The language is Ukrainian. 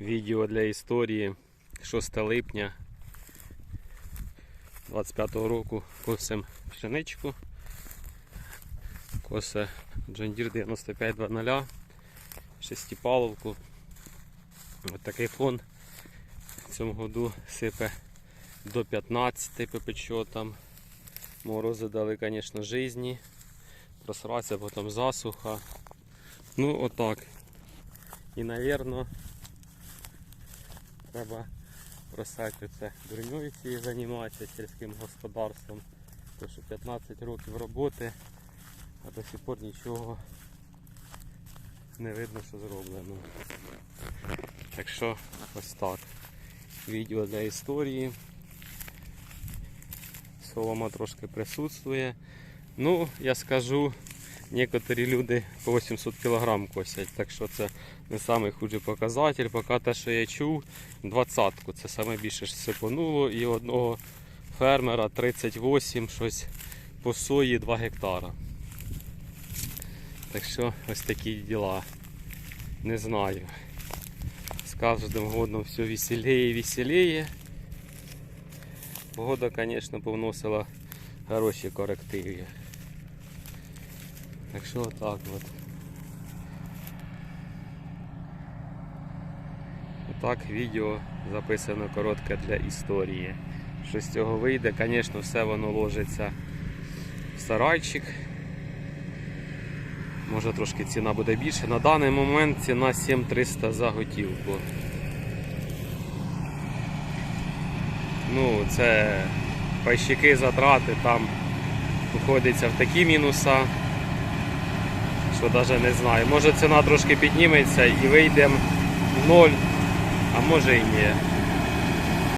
Відео для історії 6 липня 25-го року косим пшеничку. Косе Deere 9520, шестипаловку. Ось такий фон в цьому году сипе до 15 по підсчетам. Морози дали, звісно, жизни. Просраться, потім засуха. Ну, отак. І, напевно, треба бросати дурньою цією займатися сільським господарством. Тому що 15 років роботи, а до сих пор нічого не видно, що зроблено. Так що ось так. Відео для історії. Солома трошки присутствує. Ну, я скажу, некоторі люди по 800 кг косять, так що це не найхудший показатель. Поки те, що я чув, двадцятку. Це саме більше сипонуло і одного фермера 38 щось по сої 2 гектара. Так що ось такі діла. Не знаю. З кожним годом все веселее і веселее. Погода, звісно, повносила хороші корективи. Так що отак от. Отак відео записано коротке для історії. Що з цього вийде, звісно, все воно ложиться в сарайчик. Може трошки ціна буде більше. На даний момент ціна 7300 за готівку. Ну, це пайщики затрати там виходиться в такі мінуса, що навіть не знаю. Може ціна трошки підніметься і вийдемо в ноль, а може і ні.